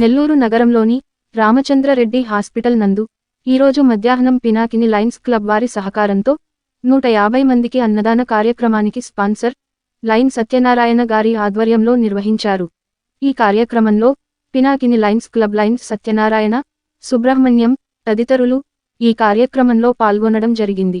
నెల్లూరు నగరంలోని రామచంద్రరెడ్డి హాస్పిటల్ నందు ఈరోజు మధ్యాహ్నం పినాకిని లయన్స్ క్లబ్ వారి సహకారంతో నూట యాభై మందికి అన్నదాన కార్యక్రమానికి స్పాన్సర్ లైన్ సత్యనారాయణ గారి ఆధ్వర్యంలో నిర్వహించారు. ఈ కార్యక్రమంలో Pinakini Lions Club Lions Satyanarayana Subrahmanyam తదితరులు ఈ కార్యక్రమంలో పాల్గొనడం జరిగింది.